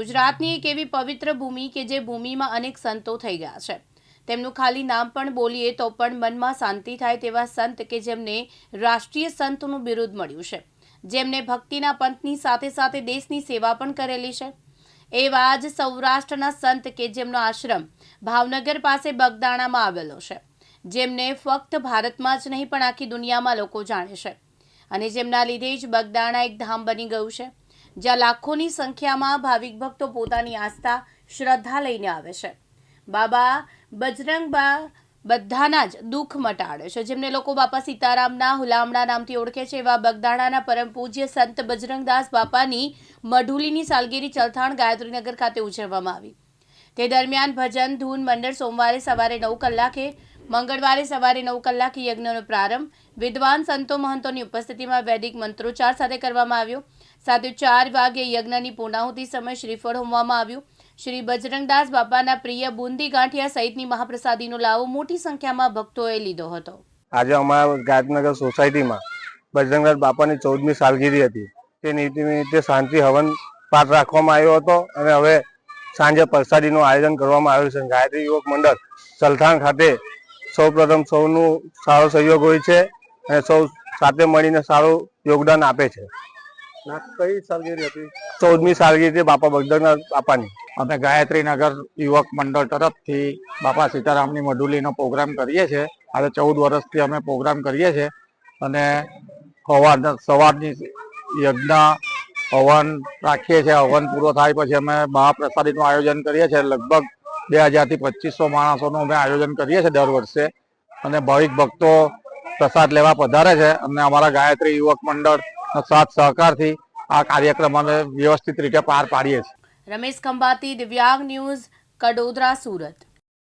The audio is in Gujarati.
ગુજરાતની એક એવી પવિત્ર ભૂમિ કે જે ભૂમિમાં અનેક સંતો થઈ ગયા છે. તેમનું ખાલી નામ પણ બોલીએ તો પણ મનમાં શાંતિ થાય તેવા સંત કે જેમને રાષ્ટ્રીય સંતનું બિરુદ મળ્યું છે. જેમને ભક્તિના પંથની સાથે સાથે દેશની સેવા પણ કરેલી છે. એવા જ સૌરાષ્ટ્રના સંત કે જેમનો આશ્રમ ભાવનગર પાસે બગદાણામાં આવેલો છે. જેમને ફક્ત ભારતમાં જ નહીં પણ આખી દુનિયામાં લોકો જાણે છે. અને જેમના લીધે જ બગદાણા એક ધામ બની ગયું છે. જ્યાં લાખોની સંખ્યામાં ભાવિક ભક્તો પોતાની આસ્થા શ્રદ્ધા લઈને આવે છે. બાબા બજરંગબા બધાના જ દુઃખ મટાડે છે. જેમને લોકો બાપા સીતારામના હુલામણા નામથી ઓળખે છે, એવા બગદાણાના પરમ પૂજ્ય સંત બજરંગદાસ બાપાની મઢુલીની સાલગીરી ચલથાણ ગાયત્રીનગર ખાતે ઉજવવામાં આવી. તે દરમિયાન ભજન, ધૂન, મંડળ સોમવારે સવારે નવ કલાકે મંગળવારે સવારે નવ કલાકે યજ્ઞનો પ્રારંભ. વિદ્વાન સંતો મહંતોની ઉપસ્થિતિમાં વૈદિક મંત્રોચ્ચાર સાથે કરવામાં આવ્યો. સાથે ચાર વાગે યજ્ઞની પૂર્ણાહુતિ સમય શ્રીફળ હોમવામાં આવ્યું. શ્રી બજરંગદાસ બાપાના પ્રિય બુંદી ગાંઠિયા સહિતની મહાપ્રસાદીનો લાવો મોટી સંખ્યામાં ભક્તોએ લીધો હતો. આજે અમારા ગાંધીનગર સોસાયટીમાં બજરંગદાસ બાપાની ચૌદમી સાલગીરી હતી. તે નિમિત્તે શાંતિ હવન પાઠ રાખવામાં આવ્યો હતો અને હવે સાંજે પ્રસાદીનું આયોજન કરવામાં આવ્યું છે. ગાયત્રી યુવક મંડળ સલથાણ ખાતે સૌ પ્રથમ સૌનું સારો સહયોગ હોય છે અને સૌ સાથે મળીને સારું યોગદાન આપે છે. કઈ સાલગીરી હતી? ચૌદમી સાલગીરી બાપા બજરંગદાસ બાપાની. અમે ગાયત્રી નગર યુવક મંડળ તરફથી બાપા સીતારામની મઢુલીનો પ્રોગ્રામ કરીએ છીએ. આજે ચૌદ વર્ષથી અમે પ્રોગ્રામ કરીએ છીએ. અને સવારના સવારની યજ્ઞ હવન રાખીએ છીએ. હવન પૂરો થાય પછી અમે મહાપ્રસાદીનું આયોજન કરીએ છીએ. લગભગ બે હજારથી પચીસો માણસોનું અમે આયોજન કરીએ છીએ દર વર્ષે. અને ભાવિક ભક્તો પ્રસાદ લેવા પધારે છે. અને અમારા ગાયત્રી યુવક મંડળ સાથ સહકારથી આ કાર્યક્રમ અમે વ્યવસ્થિત રીતે પાર પાડીએ છીએ. રમેશ ખંભાતી, દિવ્યાંગ ન્યૂઝ, કડોદરા, સુરત.